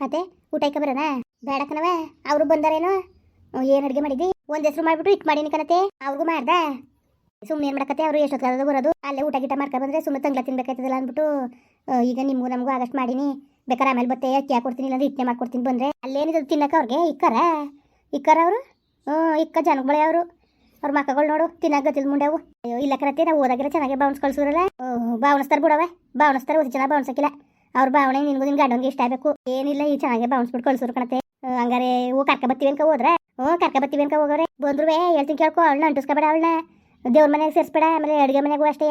ಅದೇ, ಊಟ ಇಕ್ಕ ಬರೋಣ ಬೇಡ ಕಣವ ಅವರು ಬಂದಾರೇನೋ? ಏನು ಅಡುಗೆ ಮಾಡಿದ್ದಿ? ಒಂದ್ ಹೆಸರು ಮಾಡ್ಬಿಟ್ಟು ಇಟ್ಟು ಮಾಡೀನಿ ಕಣತೆ ಅವ್ರಿಗೂ ಮಾಡ್ದ? ಸುಮ್ಮನೆ ಏನು ಮಾಡಕತ್ತೆ, ಅವರು ಎಷ್ಟೊತ್ತಾದ್ರು ಬರೋದು? ಅಲ್ಲೇ ಊಟ ಗಿಟ ಮಾಡ್ಕೊ ಬಂದ್ರೆ ಸುಮ್ಮನೆ ತಂಗ್ಲ ತಿನ್ಬೇಕಾಯ್ತದಲ್ಲ ಅಂದ್ಬಿಟ್ಟು ಈಗ ನಿಮಗೂ ನಮಗೂ ಆಗಸ್ಟ್ ಮಾಡೀನಿ. ಬೇಕಾದ್ರೆ ಆಮೇಲೆ ಬತ್ತೆ, ಅಕ್ಕಿ ಹಾಕೊಡ್ತೀನಿ, ಇಲ್ಲಾಂದ್ರೆ ಇಟ್ಟನೆ ಮಾಡ್ಕೊಡ್ತೀನಿ ಬಂದ್ರೆ. ಅಲ್ಲೇನಿದೆ ತಿನ್ನಕ್ಕೆ ಅವ್ರಿಗೆ? ಇಕ್ಕಾರ? ಇಕ್ಕಾರ ಅವರು? ಹ್ಞೂ ಇಕ್ಕ ಜನಗಳೇ ಅವರು. ಅವ್ರ ಮಕ್ಕಳು ನೋಡು ತಿನ್ನಕ್ಕೆ ಮುಂಡೆವು ಅಯ್ಯೋ, ಇಲ್ಲ ಕರತ್ತೆ ನಾವು ಓದಾಗಿರೋ ಚೆನ್ನಾಗಿ ಬಾವನ್ಸ್ ಕಳ್ಸೋರಲ್ಲ ಬಾವಣಿಸ್ತಾರೆ ಬಿಡವೆ ಬಾವಣಿಸ್ತಾರೆ ಓದಿ, ಚೆನ್ನಾಗಿ ಬಾವಣಿಸಕ್ಕಿಲ್ಲ ಅವ್ರ ಭಾವನೆ ನಿನ್ಗೂ ನಿನ್ ಗಂಡನ್ಗೆ ಇಷ್ಟ ಆಗಬೇಕು. ಏನಿಲ್ಲ, ಈ ಚೆನ್ನಾಗಿ ಬಾವಣಿಸ್ಬಿಟ್ಟು ಕಳ್ಸೋರು ಕಣತೆ ಹಂಗಾರೆ ಹೂ ಕರ್ಕ ಬತ್ತೀವಿ ಅನ್ಕ ಹೋದ್ರೆ? ಹ್ಞೂ ಕರ್ಕ ಬತ್ತೀವಿ ಅನ್ಕ ಹೋಗೋರೆ? ಬಂದ್ರು ಹೇಳ್ತೀನಿ ಕೇಳ್ಕೊ, ಅವಳನ್ನ ಅಂಟಿಸ್ಕೊಬೇಡ ಅವಳನ್ನ. ದೇವ್ರ ಮನೆಗೆ ಸೇರಿಸ್ಬೇಡ, ಆಮೇಲೆ ಅಡುಗೆ ಮನೆಗೂ ಅಷ್ಟೇ.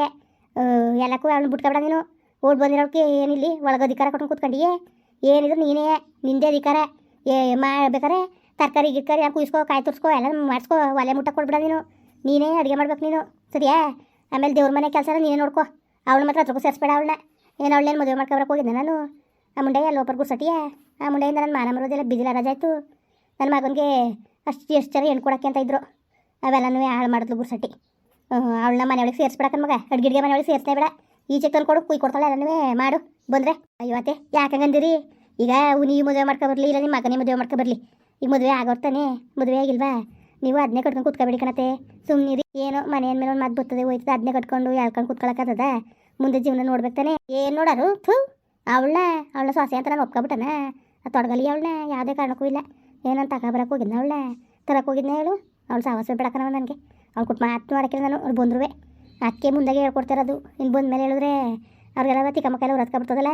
ಎಲ್ಲಕ್ಕೂ ಅವಳನ್ನ ಬಿಟ್ಕೊಬೇಡ ನೀನು. ಓಡ್ ಬಂದಿರೋಕೆ ಏನಿಲ್ಲಿ? ಒಳಗೆ ಅಧಿಕಾರ ಕೊಟ್ಕೊಂಡು ಕೂತ್ಕೊಂಡಿಯೇ? ಏನಿದ್ರು ನೀನೇ, ನಿಂದೇ ಅಧಿಕಾರ. ಏ, ಮಾಡ್ಬೇಕಾರೆ? ತರಕಾರಿ, ಗಿರ್ಕಾರಿ ಯಾಕೆ ಕುಯ್ಸ್ಕೋ, ಕಾಯಿ ತುರ್ಸ್ಕೋ ಎಲ್ಲ ಮಾಡಿಸ್ಕೋ, ಒಲೆ ಮುಟ್ಟ ಕೊಡ್ಬಿಡ ನೀನು. ನೀನೇ ಅಡುಗೆ ಮಾಡ್ಬೇಕು ನೀನು. ಸರಿಯಾ? ಆಮೇಲೆ ದೇವ್ರ ಮನೆ ಕೆಲಸ ನೀನೇ ನೋಡ್ಕೋ. ಅವಳು ಮಾತ್ರ ಹತ್ರಕ್ಕೂ ಸೇರಿಸ್ಬೇಡ ಅವಳನ್ನ. ಏನು ಅವಳೇನು ಮದುವೆ ಮಾಡ್ಕೊಬರಕ್ಕೆ ಹೋಗಿದ್ದೆ ನಾನು? ಆ ಮುಂಡೆ ಅಲ್ಲಿ ಒಬ್ಬರು ಗುರ್ಸಟಿಯ ಆ ಮುಂಡೆಯಿಂದ ನನ್ನ ಮಾನ ಮರೋದೆಲ್ಲ ಬಿದಿಲ ರಜಾಯ್ತು ನನ್ನ ಮಗನಿಗೆ ಅಷ್ಟು ಎಷ್ಟು ಜನ ಹೆಣ್ಣು ಕೊಡೋಕ್ಕೆ ಅಂತ ಇದ್ರು. ಅವೆಲ್ಲನೂ ಹಾಳು ಮಾಡಿದ್ಲು ಗುರ್ಸಟಿ ಅವಳನ್ನ ಮನೆಯೊಳಗೆ ಸೇರಿಸ್ಬಿಡಕ್ಕನ್ ಮಗ. ಅಡ್ಗಿಡ್ಗೆ ಮನೆಯೊಳಗೆ ಸೇರಿಸ್ತಾ ಬಿಡ. ಈಚೆ ತಂದು ಕೊಡು ಕುಯ್ ಕೊಡ್ತಾಳೆ ಎಲ್ಲನೂ. ಮಾಡು, ಬಂದರೆ. ಅಯ್ಯೋ ಯಾಕಂಗಂದಿರಿ ಈಗ ನೀವು ಮದುವೆ ಮಾಡ್ಕೊಬರ್ಲಿ ಇಲ್ಲ ನಿಮ್ಮ ಮಗನೇ ಮದುವೆ ಮಾಡ್ಕೊಬರ್ಲಿ ಈಗ ಮದುವೆ ಆಗೋರ್ತಾನೆ ಮದುವೆ ಆಗಿಲ್ವಾ? ನೀವು ಅದನ್ನೇ ಕಟ್ಕೊಂಡು ಕೂತ್ಕೊಬೇಡಿ ಕಣತೆ ಸುಮ್ಮನಿರಿ ಏನೋ ಮನೆಯ ಮೇಲೆ ಒಂದು ಮಾತು ಬರ್ತದೆ ಹೋಯ್ತದೆ. ಅದನ್ನೇ ಕಟ್ಕೊಂಡು ಎಳ್ಕೊಂಡು ಕೂತ್ಕೊಳಕ್ಕದ ಮುಂದೆ ಜೀವನ ನೋಡ್ಬೇಕು ತಾನೆ. ಏನು ನೋಡಾರು? ಥೂ, ಅವಳನ್ನ ಅವಳ ಸೊಸೆ ಅಂತ ನಾನು ಒಪ್ಕೊಬಿಟ್ಟನ. ತೊಡಗಲಿ ಅವಳನ್ನ, ಯಾವುದೇ ಕಾರಣಕ್ಕೂ ಇಲ್ಲ. ಏನಂತ ತಗೊಬರಕ್ಕೆ ಹೋಗಿದ್ನ ಅವಳನ್ನ. ತರಕ್ಕೆ ಹೋಗಿದ್ನ ಹೇಳು? ಅವಳು ಸಾವಸ ಬಿಡಕ್ಕನವ ನನಗೆ. ಅವ್ಳು ಕೊಟ್ಟು ಮಾತು ಮಾಡಕ್ಕಿಲ್ಲ ನಾನು ಅವ್ರು ಬಂದ್ರುವೆ. ಅದಕ್ಕೆ ಮುಂದಾಗೆ ಹೇಳ್ಕೊಡ್ತಿರೋದು. ಇನ್ನು ಬಂದ ಮೇಲೆ ಹೇಳಿದ್ರೆ ಅವ್ರಿಗೆಲ್ಲ ತಿಕ್ಕ ಹೊರತ್ಕೊಬಿಡ್ತದಲ್ಲ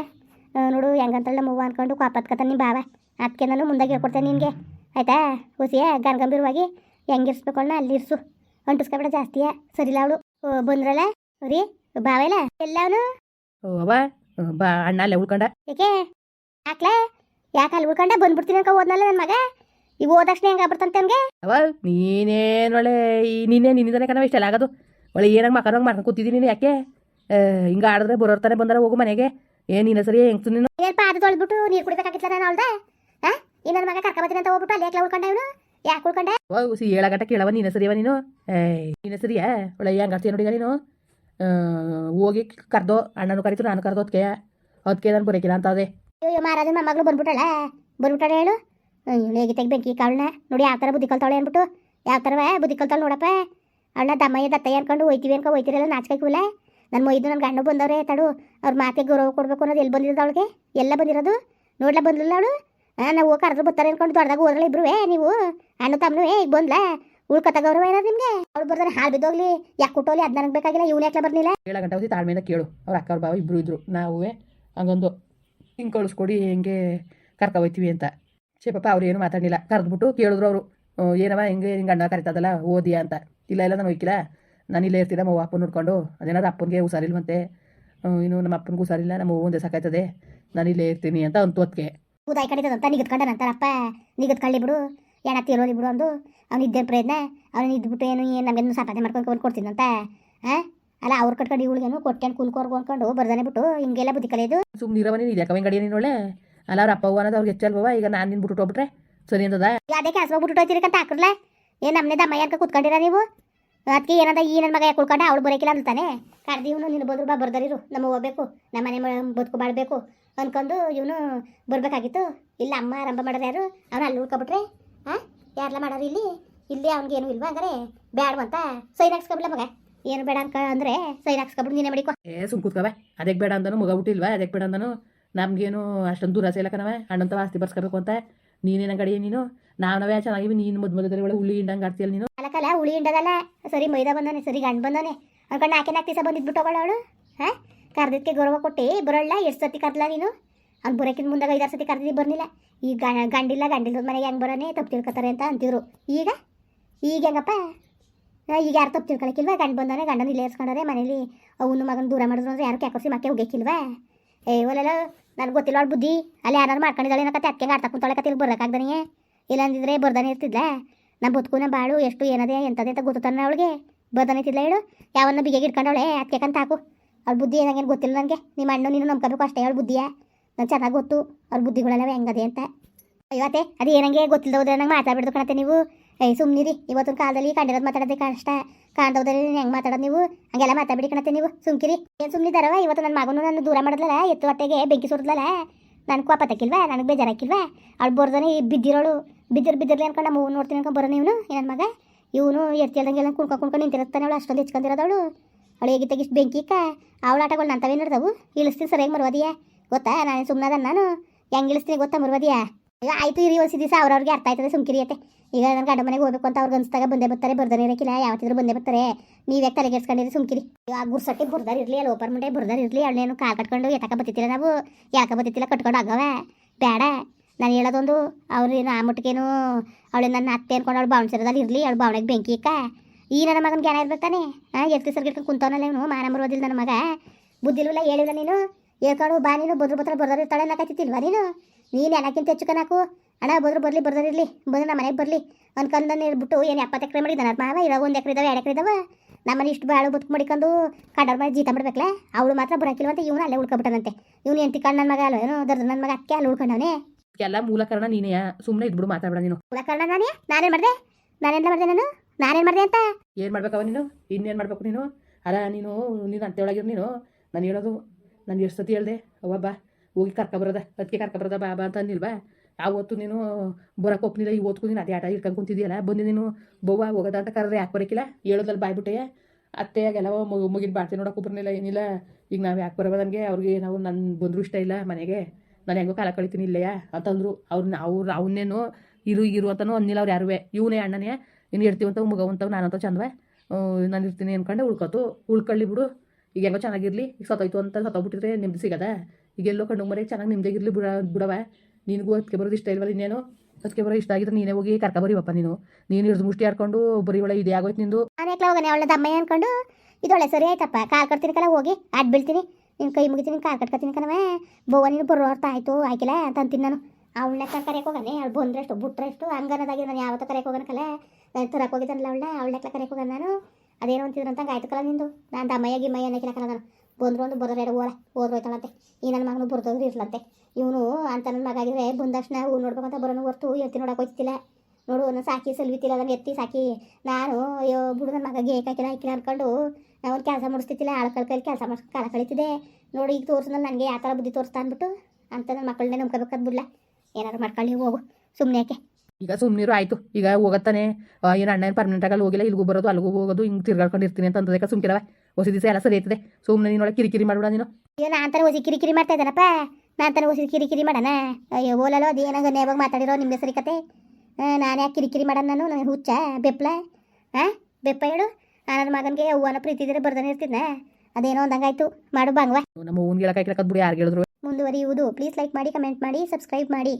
ನೋಡು ಹೆಂಗಂತಲ್ಲ ಮೂವ್ ಅನ್ಕೊಂಡು ಕಾಪಾತ್ಕತ ನಿಮ್ಮ ಬಾವ ಅದಕ್ಕೆ ನಾನು ಮುಂದಾಗೆ ಹೇಳ್ಕೊಡ್ತೇನೆ ನಿನಗೆ. ಆಯ್ತಾ? ಹುಸಿಯ ಗಂಗಂಭೀರವಾಗಿ ಹೆಂಗಿರ್ಸ್ಬೇಕು ಅಣ್ಣ ಅಲ್ಲಿ ಇರ್ಸು. ಅಂಟಿಸ್ಕೊಬೇಡ ಜಾಸ್ತಿಯ. ಸರಿಲ್ಲ ಅವಳು? ಬಂದ್ರಲ್ಲ? ರೀ ಬಾವ ಎಲ್ಲಾನು ಎಲ್ಲ ಅವನು ಓ ಅವ ಹ್ಮ್, ಬಾ ಅಣ್ಣ ಅಲ್ಲೇ ಉಳ್ಕೊಂಡ. ಏಕೆ? ಯಾಕ್ಲೆ? ಯಾಕೆ ಅಲ್ಲಿ ಉಳ್ಕೊಂಡ? ಬಂದ್ಬಿಡ್ತೀನಿ ಅನ್ಕೊ ಹೋದ್ನಲ್ಲ ನನ್ನ ಮಗ. ಈಗ ಹೋದ ತಕ್ಷಣ ಹೆಂಗ ಬರ್ತಂತೆ ಅವ್ನಿಗೆ? ಅವ ನೀನೇನು ಒಳ್ಳೆ ಈ ನಿನ್ನೆ ನಿನ್ನಿಂದನೇ ಕಣವ ಇಷ್ಟೆಲ್ಲ ಆಗೋದು. ಒಳ್ಳೆ ಏನಂಗೆ ಮಕ್ಕಳಂಗೆ ಮಾಡ್ಕೊಂಡು ಕೂತಿದ್ದೀನಿ ನೀನು ಯಾಕೆ? ಹಿಂಗೆ ಆಡಿದ್ರೆ ಬರೋರ್ ತಾನೆ ಬಂದಾರ ಹೋಗು ಮನೆಗೆ. ಏನು ನೀನು ಸರಿ ಹೆಂಗ್ ನೀನು? ಏನ್ ಪಾದ ತೊಳ್ದ್ಬಿಟ್ಟು ನೀರು ಕುಡಿಬೇಕಾಗಿತ್ತಲ್ಲ ನಾನು ಅವಳ್ದ? ಹಾ ಈ ನನ್ನ ಮಗ ಕರ್ಕೊಬತ್ತೀನಿ ಅಂತ ಹೋಗ್ಬಿಟ್ಟು ಅಲ್ಲಿ ಯಾಕೆ ಉಳ್ಕೊಂಡ ಇವನು? ಯಾಕೆ ಉಳ್ಕೊಂಡೆ? ಓ ಸಿ ಏಳಗಟ್ಟ ಕೇಳವ ನೀನು ಸರಿಯವ ನೀನು? ಏಯ್ ನೀನು ಸರಿಯಾ ಒಳ್ಳೆ ಹೆಂಗೆ ಆಡ್ತೀಯ ನೋಡಿದ ನೀನು? ಹೋಗಿ ಕರ್ದೋ, ಅಣ್ಣನು ಕರೀತು, ನಾನು ಕರ್ದೋ ಅದಕ್ಕೆ ಅದಕ್ಕೆ ನಾನು ಬರೋಕಿಲ್ಲ ಅಂತ ಅದೇ ಅಯ್ಯೋ ಮಹಾರಾಜ ನಮ್ಮ ಮಗಳು ಬಂದ್ಬಿಟ್ಟಳ? ಬಂದ್ಬಿಟ್ಟಾಳೆ ಹೇಳು? ಇವಳು ಹೇಗೆ ಬೆಂಕಿ ಕಾಳನ್ನ ನೋಡಿ ಯಾವ ಥರ ಬುದ್ಧಿ ಕಲ್ತಾಳೆ ಅಂದ್ಬಿಟ್ಟು. ಯಾವ ಥರ ಬುದ್ಧಿ ಕಲ್ತಾಳೆ ನೋಡಪ್ಪ. ಅಣ್ಣ ದಮ್ಮಯ್ಯ ದತ್ತಯ್ಯ ಅನ್ಕೊಂಡು ಹೋಯ್ತೀವಿ ಅನ್ಕೊ, ಹೋಯ್ತಿರಲ್ಲ ನಾಚ್ಕೈಕಿಲ್ಲ ನನ್ನ ಮೊಯ್ದು, ನನ್ನ ಗಂಡು ಬಂದವ್ರೆ, ತಡು. ಅವ್ರ ಮಾತಿಗೆ ಗೌರವ ಕೊಡ್ಬೇಕು ಅನ್ನೋದು ಎಲ್ಲಿ ಬಂದಿರೋದು ಅವಳಿಗೆ? ಎಲ್ಲ ಬಂದಿರೋದು? ನೋಡ್ಲಾ ಬಂದಿಲ್ಲ ಅವಳು? ನಾವು ಕರೆದ್ರು ಬರ್ತಾರೆ ಅನ್ಕೊಂಡು ದೊಡ್ಡದಾಗ ಹೋದ್ರಲ್ಲ ಇಬ್ರು ನೀವು? ಅಣ್ಣ, ತಮ್ಮನು ಈಗ ಬಂದ್ಲ? ಉಳ್ಕತ್ತ ಗೌರವ ಏನಾದ್ರು ನಿಮಗೆ? ಅವ್ರು ಬರ್ತಾರೆ ಹಾಳು ಬಿದ್ದೋಗ್ಲಿ. ಯಾಕೆ ಕುಟ್ಟೋಲಿ? ಅದು ನನಗೆ ಬೇಕಾಗಿಲ್ಲ ಇವ್ನು ಯಾಕೆ ಬರ್ಲಿಲ್ಲ? ಏಳು ಗಂಟೆ ಹೋಗಿ ತಾಳ್ಮೆಯಿಂದ ಕೇಳು. ಅವ್ರ ಅಕ್ಕ ಅವ್ರ ಬಾವ ಇಬ್ಬರು ಇದ್ರು. ನಾವೇ ಹಂಗೊಂದು ಹಿಂಗೆ ಕಳಿಸ್ಕೊಡಿ ಹಿಂಗೆ ಕರ್ಕೊ ಹೋಯ್ತೀವಿ ಅಂತ. ಛೇ ಪಾಪ ಅವ್ರು ಏನು ಮಾತಾಡಲಿಲ್ಲ. ಕರೆದ್ಬಿಟ್ಟು ಕೇಳಿದ್ರು ಅವರು. ಏನವ ಹೆಂಗೆ ಹಿಂಗೆ ಅಣ್ಣ ಕರಿತದಲ್ಲ ಓದಿಯಾ ಅಂತ. ಇಲ್ಲ ಇಲ್ಲ ನಾನು ಹೋಯ್ಕಿಲ್ಲ. ನಾನು ಇಲ್ಲೇ ಇರ್ತೀನಿ ನಮ್ಮ ಅಪ್ಪನ ನೋಡ್ಕೊಂಡು. ಅದೇನಾದ್ರು ಅಪ್ಪನಿಗೆ ಹುಷಾರಿಲ್ವಂತೆ. ಮತ್ತೆ ಇನ್ನು ನಮ್ಮ ಅಪ್ಪನಿಗೆ ಹುಷಾರಿಲ್ಲ. ನಮ್ಮ ಒಂದೇ ಸಾಕಾಯ್ತದೆ. ನಾನು ಇಲ್ಲೇ ಇರ್ತೀನಿ ಅಂತ ಅಂತೋತ್ಕೆ ಅದಕ್ಕೆ ಉದಾಯಿ ಕಡಿತದಂತ ನಿಗದ್ಕೊಂಡ ನಂತಾರಪ್ಪ. ನಿಗದ್ಕೊಳ್ಳಿ ಬಿಡು. ಎಣ ತೀರೋಲಿ ಬಿಡು ಅಂದು. ಅವ್ನು ಇದ್ದೇನು ಪ್ರಯತ್ನ? ಅವ್ನು ಇದ್ಬಿಟ್ಟು ಏನು ಏನು ನಮಗೇನು ಸಂಪಾದನೆ ಮಾಡ್ಕೊಂಡು ಕೊಂಡು ಕೊಡ್ತೀನಂತ ಹಾಂ ಅಲ್ಲ ಅವ್ರು ಕಟ್ಕೊಂಡು ಇವಳಿಗೇನು ಕೊಟ್ಟೆನ್ ಕೂಲ್ಕೋರ್ಗು ಅನ್ಕೊಂಡು ಬರ್ದಾನೆ ಬಿಟ್ಟು. ಹಿಂಗೆಲ್ಲ ಬುದ್ಧಿ ಕಲಿಯೋದು ಸುಮ್ಮನೆ ಇರೋವನೇ ನೀನು ಕವೆ ಗಡಿಯ ನೀನು ಒಳ್ಳೆ? ಅಲ್ಲ ಅವ್ರ ಅಪ್ಪ ಅನ್ನೋದು ಅವ್ರಿಗೆ ಹೆಚ್ಚಲ್ವ ಈಗ ನಾನು ನಿನ್ನ ಬಿಟ್ಟು ಹೋಗ್ಬಿಟ್ರೆ ಸರಿ ಅಂತದ? ಅದೇ ಕೆಲಸ ಬಿಟ್ಟು ಹೋಗ್ತಿರಕಂತ ಅಂತ ಹಾಕ್ರಲ್ಲ ಏನು ನಮ್ಮನೆ ದಮ್ಮಯ್ಯ ಅಂತ ಕೂತ್ಕೊಂಡಿರ ನೀವು? ಅದಕ್ಕೆ ಏನಂದ ಈ ನನ್ನ ಮಗ ಯಾಕೆ ಉಳ್ಕೊಂಡೆ ಅವಳು ಬರೋಕಿಲ್ಲ ಅಂತಾನೆ ಕರ್ದು ಇವನು ನೀನು ಬಂದ್ರು ಬಾ ಬರ್ದಾರಿರು ನಮ್ಮ ಹೋಗ್ಬೇಕು ನಮ್ಮ ಮನೆ ಬದುಕು ಮಾಡಬೇಕು ಅನ್ಕೊಂಡು ಇವನು ಬರಬೇಕಾಗಿತ್ತು. ಇಲ್ಲ ಅಮ್ಮ ಆರಂಭ ಮಾಡಿದ್ರೆ ಯಾರು? ಅವ್ನು ಅಲ್ಲಿ ಉಳ್ಕೊಬಿಟ್ರೆ? ಹಾಂ? ಯಾರೆಲ್ಲ ಮಾಡೋರು ಇಲ್ಲಿ? ಇಲ್ಲಿ ಅವ್ನಿಗೇನು ಇಲ್ವಾ ಹಂಗಾರೆ? ಬ್ಯಾಡ್ವಂತ ಸೈನ್ ಹಾಕ್ಸ್ಕೊಬಿಲ್ಲ ಮಗ. ಏನು ಬೇಡ ಅನ್ಕ ಅಂದ್ರೆ ಸೈನ್ ಹಾಕ್ಸ್ಕೊಬಿಡು ನೀನೇ ಮಾಡಿಕೊ. ಏ ಸುಮ್ ಕೂತ್ಕವ ಅದಕ್ಕೆ ಬೇಡ ಅಂದನು ಮಗ ಹುಟ್ಟಿಲ್ವಾ? ಅದಕ್ಕೆ ಬೇಡ ಅಂದನು. ನಮ್ಗೇನು ಅಷ್ಟೊಂದು ದೂರ ಸೇಲಕನವ ಅಣ್ಣಂತ ಆಸ್ತಿ ಬರ್ಸ್ಕೋಬೇಕು ಅಂತ. ನೀನೇನ ಗಡಿ ನೀನು? ನಾವು ನಾವೇ ಚೆನ್ನಾಗಿ ನೀನು ಮದ್ ಮಧ್ಯದಲ್ಲಿ ಒಳ್ಳೆ ಹುಳಿ ಹಿಂಡಂಗೆ ಆಡ್ತೀಯಲ್ಲ ನೀನು? ಅಲಕಲ್ಲ ಹುಳಿ ಹಿಂಡದಲ್ಲ. ಸರಿ ಮೈದಾ ಬಂದಾನೆ ಸರಿ ಗಂಡು ಬಂದಾನೆ. ಅನ್ಕೊಂಡು ನಾಲ್ಕೆ ನಾಲ್ಕು ದಿವಸ ಬಂದಿದ್ಬಿಟ್ಟು ಹೋಗೋಳು ಅವಳು. ಹಾಂ? ಕರ್ದಿದ್ದಕ್ಕೆ ಗೌರವ ಕೊಟ್ಟು. ಬರೋಲ್ಲ ಎಷ್ಟು ಸತಿ ಕರ್ದಲ್ಲ ನೀನು? ಅವ್ನು ಬರೋಕ್ಕಿಂತ ಮುಂದಾಗ ಐದಾರು ಸತಿ ಕರ್ದಿದ್ದು ಬರ್ಲಿಲ್ಲ ಈಗ ಗಂಡಿಲ್ಲ ಗಂಡಿಲ್ಲ ಮನೆಗೆ ಹೆಂಗೆ ಬರೋನೇ ತಪ್ಪು ತಿಳ್ಕೊತಾರೆ ಅಂತ ಅಂತಿದ್ರು. ಈಗ? ಈಗ ಹೆಂಗಪ್ಪ? ಈಗ ಯಾರು ತಪ್ಪು ತಿಳ್ಕೊಳಕ್ಕಿಲ್ವಾ ಗಂಡು ಬಂದವನೆ ಗಂಡನ ಇಲ್ಲೇ ಇರ್ಸ್ಕೊಂಡಾರೆ ಮನೇಲಿ. ಅವನು ಮಗನ ದೂರ ಮಾಡಿದ್ರು ಅಂದ್ರೆ ಯಾರು ಕ್ಯಾಕೋಸಿ ಮಕ್ಕೆ ಹೋಗಕ್ಕಿಲ್ವಾ ಏ ಒಲೆಲ್ಲ ನನಗೆ ಗೊತ್ತಿಲ್ಲ ಅವಳು ಬುದ್ಧಿ. ಅಲ್ಲಿ ಯಾರು ಮಾಡ್ಕೊಂಡಿದ್ದಾಳೆ ಏನಕತ್ತೆ ಅದಕ್ಕೆ ಆಡ್ತಾ ಕುಂತಾಳೆ ಇಲ್ಲಿ ಬರೋಕ್ಕಾಗ್ದಾನೆ ಇಲ್ಲ ಅಂದಿದ್ರೆ ಬರ್ದಾನೆ ಇರ್ತಿದ್ಲ? ನಮ್ಮ ಬದುಕು ಬಾಳು, ಎಷ್ಟು ಏನದೆ ಎಂತದೆ ಅಂತ ಗೊತ್ತಾನೆ ಅವಳಿಗೆ. ಬರ್ದಾನೆ ಇರ್ತಿದ್ಲ ಹೇಳು? ಯಾವನ್ನ ಬಿಗೆಗೆ ಇಟ್ಕೊಂಡವಳೆ ಅದಕ್ಕೆ ಕಂತ ಹಾಕು. ಅವ್ಳ ಬುದ್ಧಿ ಏನಾಗೇನು ಗೊತ್ತಿಲ್ಲ ನನಗೆ ನಿಮ್ಮ ಅಣ್ಣ ನೀನು ನಂಬ್ಕೋಬೇಕು ಅಷ್ಟೇ, ಅವಳು ಬುದ್ಧಿಯ? ನಂಗೆ ಚೆನ್ನಾಗಿ ಗೊತ್ತು. ಅವ್ರ ಬುದ್ಧಿಗಳೆಲ್ಲ ಹೆಂಗದೆ ಅಂತ. ಇವತ್ತೆ ಅದು ಏನಂಗೆ ಗೊತ್ತಿಲ್ಲದ ಹೋದ್ರೆ ನಂಗೆ ಮಾತಾಡ್ಬಿಡ್ದು ಕಣತೆ ನೀವು. ಏ ಸುಮ್ಮನಿರಿ ಇವತ್ತಿನ ಕಾಲದಲ್ಲಿ ಕಂಡಿರೋದು ಮಾತಾಡೋದೇ ಕಷ್ಟ. ಕಾಣ್ದೋದ್ರಲ್ಲಿ ಹೆಂಗೆ ಮಾತಾಡೋದು ನೀವು? ಹಂಗೆಲ್ಲ ಮಾತಾಡ್ಬಿಡಿ ಕಣತೆ ನೀವು. ಸುಮ್ಕಿರಿ. ಏನು ಸುಮ್ಮನಿದ್ದಾರವ ಇವತ್ತು ನನ್ನ ಮಗನು ನನ್ನ ದೂರ ಮಾಡಿದ್ಲಲ್ಲ, ಎತ್ತು ಹೊಟ್ಟೆಗೆ ಬೆಂಕಿ ಸುರಿದ್ಲಲ್ಲ ನಾನು ಕೋಪ ತಕ್ಕಿಲ್ವಾ? ನನಗೆ ಬೇಜಾರಾಕಿಲ್ವಾ ಅವ್ಳು ಬರ್ದಾನೆ ಬಿದ್ದಿರೋಳು. ಬಿದ್ದಿರು ಬಿದ್ದಿರಲಿ ಅನ್ಕೊಂಡು ನಮ್ಮ ನೋಡ್ತೀನಿ ಅನ್ಕೊಂಡು ಬರೋ ಇವನು ನನ್ನ ಮಗ. ಇವನು ಎತ್ತಿಲ್ದಂಗೆಲ್ಲ ಕುಣ್ಕೊಂಡು ಕುಣ್ಕೊಂಡು ನಿಂತಿರುತ್ತಾನೆ ಅವಳು, ಅಷ್ಟೊಂದು ಹೆಚ್ಕೊಂಡಿರೋದವಳು ಅವಳು. ಹೇಗೆ ತೆಗಿಸ್ ಬೆಂಕಿ ಕಾ ಅವಳ ಆಟಗಳು ನಂತವೇ ನೋಡ್ದವು? ಇಳಿಸ್ತೀನಿ ಸರಿಯಾಗಿ ಮರುವದಿಯಾ? ಗೊತ್ತಾ? ನಾನು ಸುಮ್ಮನದ ನಾನು. ಹೆಂಗೆ ಇಳಿಸ್ತೀನಿ ಗೊತ್ತಾ ಮುರುವದಿಯಾ? ಈಗ ಆಯ್ತು ಇರಿ ಒಂದು ದಿವಸ ಅವ್ರವ್ರಿಗೆ ಅರ್ಥ ಆಯ್ತದೆ ಸುಮ್ಕಿರಿಯತ್ತೆ ಈಗ ನನ್ನ ಗಂಡ ಮನೆಗೆ ಹೋಗ್ಬೇಕು ಅಂತ ಅವ್ರಿಗೆ ಅನ್ಸ್ದಾಗ ಬಂದೇ ಬರ್ತಾರೆ ಬರ್ದಾನೆ ಇರಕ್ಕಿಲ್ಲ ಯಾವತ್ತಿದ್ರು ಬಂದೇ ಬರ್ತಾರೆ. ನೀವೇ ತಲೆಗೆಡ್ಸ್ಕೊಂಡಿರಿ ಸುಮ್ಕಿರಿ. ಆ ಗುರ್ಸಟ್ಟಿ ಬುರ್ದಾರ್ ಇರಲಿ ಅಲ್ಲಿ ಓಪನ್ ಮುಂಡೆ ಬುರ್ದಾರ್ ಇರಲಿ ಅವಳೇನು ಕಾಲು ಕಟ್ಕೊಂಡು ಎತ್ತಕ ಬತ್ತಿತ್ತಿಲ್ಲ ನಾವು? ಯಾಕ ಬತ್ತಿತ್ತಿಲ್ಲ ಕಟ್ಕೊಂಡು ಆಗವ? ಬೇಡ. ನಾನು ಹೇಳೋದೊಂದು ಅವ್ರೇನು ಆ ಮಟ್ಟಿಗೇನು ಅವಳು ನನ್ನ ಅತ್ತೆ ಅನ್ಕೊಂಡು ಅವಳು ಬಾವಣಿಸಿರೋದಲ್ಲಿ ಇರಲಿ, ಅವಳು ಬಾವಣೆಗೆ ಬೆಂಕಿ ಇಕ್ಕ. ಈ ನನ್ನ ಮಗನ ಜ್ಞಾನ ಇರ್ಬೇಕಾನೆ ಹಾಂ ಎತ್ತಿ ಸರ್ಗಿಟ್ಕೊಂಡು ಕುಂತವನಲ್ಲ ಇವನು, ಮಾನ ಮರೋದಿಲ್ಲ ನನ್ನ ಮಗ. ಬುದ್ಧಿಲ್ವಲ್ಲ ಹೇಳಿಲ್ಲ ನೀನು? ಹೇಳ್ಕೊಂಡು ಬಾ ನೀನು ಬದ್ರು ಬತ್ರ ಬರ್ದಾರ ಇರ್ತಾಳೆ ಅನ್ನಕತ್ತಿಲ್ವಾ ನೀನು. ನೀನು ಏನಕ್ಕಿಂತ ಹೆಚ್ಚು ಕನಾಕು ಅಣ್ಣ ಬದ್ರು ಬರಲಿ ಬರ್ದಾರಿರ್ಲಿ ಬಂದು ನಮ್ಮ ಮನೆಗೆ ಬರಲಿ. ಒಂದು ನಾನು ಹೇಳ್ಬಿಟ್ಟು ಏನು ಎಪ್ಪತ್ತು ಎಕರೆ ಮಾಡಿದ್ದಾನೆ ಮಾವ ಇರೋ ಒಂದು ಎಕರೆ ಇದಾವೆ ಎರಡು ಎಕರೆ ಇದಾವೆ. ನಮ್ಮನೆ ಇಷ್ಟು ಬಾಳು ಬದುಕು ಮಡಿಕೊಂಡು ಕಡರ್ ಮಾಡಿ ಜೀತ ಮಾಡ್ಬೇಕಲ್ಲ ಅವಳು ಮಾತ್ರ ಬರೋಕಿಲ್ವಂತೆ ಇವನು ಅಲ್ಲೇ ಉಳ್ಕೊಬಿಟ್ಟನಂತೆ. ಇವನು ಎಂತಿ ಕಣ್ಣು ನನ್ನ ಮಗ ಅಲ್ಲ ಏನೋ ದರ್ದ ನನ್ನ ಮಗ ಅಕ್ಕೆ ಅಲ್ಲಿ ಉಳ್ಕೊಂಡವನೇ. ಎಲ್ಲ ಮೂಲ ಕಾರಣ ನೀನೇ ಸುಮ್ಮನೆ ಇದ್ಬಿಡು ಮಾತಾಡ್ಬೇಡ ನೀನು. ಕುಲಕರ್ಣ ನಾನೇ? ನಾನೇನು ಮಾಡಿದೆ? ನಾನೇನು ಮಾಡಿದೆ ನಾನು? ನಾನೇನು ಮಾಡಿದೆ ಅಂತ? ಏನು ಮಾಡ್ಬೇಕವ ನೀನು? ಇನ್ನೇನು ಮಾಡ್ಬೇಕು ನೀನು? ಅಲ್ಲ ನೀನು ನೀನು ಅಂತೇಳಾಗಿರು ನೀನು. ನಾನು ಹೇಳೋದು ನಾನು ಎಷ್ಟು ಸತಿ ಹೇಳ್ದೆ ಅವ್ವ ಬಾ ಹೋಗಿ ಕರ್ಕೊಬರೋದ ಅದಕ್ಕೆ ಕರ್ಕೊಬರೋದ ಬಾ ಬಾ ಅಂತ ಅನ್ನಿಲ್ವಾ ಆವತ್ತು ನೀನು ಬರೋಕೆ ಒಪ್ನಿಲ್ಲ ಈ ಓದ್ಕೊ ನೀನು ಅದೇ ಆಟ ಇಟ್ಕೊಂಡು ಕುಂತಿದ್ಯಲ್ಲ, ಬಂದು ನೀನು, ಬವ್ವ ಹೋಗೋದ ಅಂತ ಕರೆದ್ರೆ ಯಾಕೆ ಬರೋಕಿಲ್ಲ? ಹೇಳೋದಲ್ಲಿ ಬಾಯ್ಬಿಟ್ಟೆ ಅತ್ತೆಯಾಗೆಲ್ಲ ಮಗು ಮುಗಿನ ಬಾಡ್ತೀನಿ ನೋಡೋಕೆ ಬರ್ನಿಲ್ಲ ಏನಿಲ್ಲ, ಈಗ ನಾವು ಯಾಕೆ ಬರೋವ ನನಗೆ? ಅವ್ರಿಗೆ ನಾವು ನನ್ನ ಬಂದರೂ ಇಷ್ಟ ಇಲ್ಲ ಮನೆಗೆ. ನಾನು ಹೆಂಗೋ ಕಾಲ ಕಳಿತೀನಿ ಇಲ್ಲಯ್ಯ ಅಂತಂದ್ರು. ಅವ್ರನ್ನ ಅವ್ರು ಅವನ್ನೇನು ಇರು ಇರು ಅಂತನೂ ಅನ್ನಿಲ್ಲ ಅವ್ರು ಯಾರುವೆ. ಇವನೇ ಅಣ್ಣನೇ ಇನ್ನು ಇರ್ತೀವಂತ ಮುಗವಂತವ್ ನಾನಂತ ಚಂದವ. ನಾನು ಇರ್ತೀನಿ ಅನ್ಕೊಂಡೆ ಉಳ್ಕೊತು. ಉಳ್ಕೊಳ್ಳಿ ಬಿಡು. ಈಗ ಹೆಂಗೋ ಚೆನ್ನಾಗಿರ್ಲಿ, ಈಗ ಸತ್ತೋಯ್ತು ಅಂತ ಸತ್ತೋಗ್ಬಿಟ್ಟಿದ್ರೆ ನಿಮ್ದು ಸಿಗದ? ಈಗ ಎಲ್ಲೋ ಕಣ್ಣು ಮರೆಗೆ ಚೆನ್ನಾಗಿ ಇರ್ಲಿ ಬಿಡ, ಬಿಡವ. ನಿನಗೂ ಅದಕ್ಕೆ ಬರೋದು ಇಷ್ಟ ಇಲ್ವಲ್ಲ ಇನ್ನೇನು? ಅದಕ್ಕೆ ಬರೋ ಇಷ್ಟ ಆಗಿದ್ರೆ ನೀನೇ ಹೋಗಿ ಕರ್ಕ ಬರೀವಪ್ಪ ನೀನು. ನೀನು ಹಿಡಿದು ಮುಷ್ಟಿ ಆಡ್ಕೊಂಡು ಬರೀ ಒಳ್ಳೆ ಇದೇ ಆಗೋಯ್ತು ನಿಂದು. ನಾನು ಯಾಕೆ ಹೋಗೋಣ ಅವಳ ದಮ್ಮಯ್ಯ ಅನ್ಕೊಂಡು, ಇದೊಳ್ಳೆ ಸರಿ ಆಯ್ತಪ್ಪ, ಕಾಲ್ ಕಟ್ತೀನಿ ಕಲ ಹೋಗಿ ಅಡ್ ಬೀಳ್ತೀನಿ. ನಿನ್ನ ಕೈ ಮುಗಿತೀನಿ, ಕಾಲ್ ಕಟ್ಕೊತೀನಿ ಕಣವೇ ಬೋವ, ನೀನು ಬರೋ ಅರ್ಥ ಆಯ್ತು, ಆಯ್ಕಿಲ್ಲ? ಅಂತ ಅಂತೀನಿ ನಾನು. ಅವಳನ್ನ ಕರೆಯಕ್ಕೆ ಹೋಗಾನೆ? ಅವಳು ಬಂದ್ರೆ ಎಷ್ಟು ಬಿಟ್ರೆ ಎಷ್ಟು ಹಂಗನ್ನೋದಾಗಿ ನಾನು ಯಾವತ್ತ ಕರೆಯಕ್ಕೆ ಹೋಗೋಣ ಕಲೆ ನಾನು ತರಕ್ಕೆ ಹೋಗಿದ್ದಾನಲ್ಲ ಅವಳನ್ನ ಅವಳನ್ನ ಕರೆಯಕ್ಕೆ ಹೋಗೋಣ ನಾನು? ಅದೇನೋ ಅಂತಿದ್ರು ಅಂತ ಕಲ ನಿಂದು. ನಾನು ದಮ್ಮಯ್ಯ, ಗಿಮ್ಮಯ್ಯ ಅನ್ನಕ್ಕೆ ಕಲ ನಾನು ಬಂದ್ರು ಒಂದು ಬರೋರು ಎರಡು ಓಡ ಹೋದ್ರೋಯ್ತಾಳಂತೆ ಈ ನನ್ನ ಮಗನು ಬರ್ದೋದ್ರು ಇರ್ಲಂತೆ. ಇವನು ಅಂತ ನನ್ನ ಮಗ ಆಗಿದ್ರೆ ಬಂದಕ್ಷಣ ಹೂ ನೋಡ್ಬೇಕಂತ ಬರೋನು ಹೊರ್ತು ಎತ್ತಿ ನೋಡಕ್ಕೆ ಹೋಗ್ತಿಲ್ಲ ನೋಡು ನಾನು ಸಾಕಿ ಸಲ್ವಿತಿಲ್ಲ ಅದನ್ನು ಎತ್ತಿ ಸಾಕಿ. ನಾನು, ಅಯ್ಯೋ, ಬಿಡು ನನ್ನ ಮಗ, ಗೇಕ್ ಹಾಕಿಲ್ಲ ಅನ್ಕೊಂಡು ನಾವು ಕೆಲಸ ಮಾಡಿಸ್ತಿತ್ತಿಲ್ಲ ಆಳ್ಕಲ್ ಕೈಲಿ ಕೆಲಸ ಮಾಡಿಸ್, ಕಾಲ ಕಳೀತಿದೆ ನೋಡಿ, ಈಗ ತೋರಿಸಿದ್ರೆ ನನಗೆ ಯಾವ ಥರ ಬುದ್ಧಿ ತೋರಿಸ್ತಾ ಅಂದ್ಬಿಟ್ಟು ಅಂತ ನನ್ನ ಮಕ್ಕಳನ್ನೇ ನಂಬ್ಕೋಬೇಕಾದ್ ಬಿಡ್ಲ. ಮಾಡ್ಕೊಳ್ಳಿ, ಹೋಗು. ಸುಮ್ಮನೆ ಯಾಕೆ? ಈಗ ಸುಮ್ಮನಿರು ಆಯ್ತು. ಈಗ ಹೋಗತ್ತಾನೆ. ಏನು ಅಣ್ಣ ಏನು ಪರ್ಮನೆಂಟ್ ಆಗಲ್ಲ ಹೋಗಿಲ್ಲ? ಇಲ್ಲಿಗೂ ಬರೋದು ಅಲ್ಲಿಗೂ ಹೋಗೋದು ಹಿಂಗೆ ತಿರ್ಗಾಡ್ಕೊಂಡು ಇರ್ತೀನಿ ಅಂತ ಅಂದದಕ್ಕೆ ಸುಮ್ಕಿರವ. ಹೊಸ ದಿವಸ ಎಲ್ಲ ಸರಿ ಸುಮ್ನೆ ಸುಮ್ಮನೆ ನೀನೊಳಗೆ ಕಿರಿಕಿರಿ ಮಾಡ್ಬಿಡ ನೀನು. ಅಯ್ಯೋ ನಾನು ತಾನೇ ಹೊಸಿ ಕಿರಿಕಿರಿ ಮಾಡ್ತಾ ಇದ್ದಾನಪ್ಪ? ನಾನು ತಾನೇ ಹೊಸ ಕಿರಿಕಿರಿ ಮಾಡೋಣ? ಅಯ್ಯೋ ಓಲಲ್ಲೋ ಅದು ಏನಾಗ ನೇವಾಗ ಮಾತಾಡಿರೋ ನಿಮ್ಮ ಸರಿ ಕತೆ. ನಾನು ಯಾಕೆ ಕಿರಿಕಿರಿ ಮಾಡೋಣ ನಾನು? ನನಗೆ ಹುಚ್ಚ ಬೆಪ್ಲ. ಹಾಂ ಬೆಪ್ಪ ಹೇಳು. ನನ್ನ ಮಗನಿಗೆ ಹೂವನ ಪ್ರೀತಿ ಇದ್ರೆ ಬರ್ದಾನೆ ಇರ್ತಿದ್ನ. ಅದೇನೋ ಅಂದಂಗಾಯ್ತು. ಮಾಡು ಬಾಂಗ್ವಾ. ನಮ್ಮ ಓನ್ಗೆ ಹೇಳಕ್ಕೆ ಬಿಡಿ ಯಾರು ಹೇಳಿದ್ರು. ಮುಂದುವರಿಯುವುದು. ಪ್ಲೀಸ್ ಲೈಕ್ ಮಾಡಿ ಕಮೆಂಟ್ ಮಾಡಿ ಸಬ್ಸ್ಕ್ರೈಬ್ ಮಾಡಿ.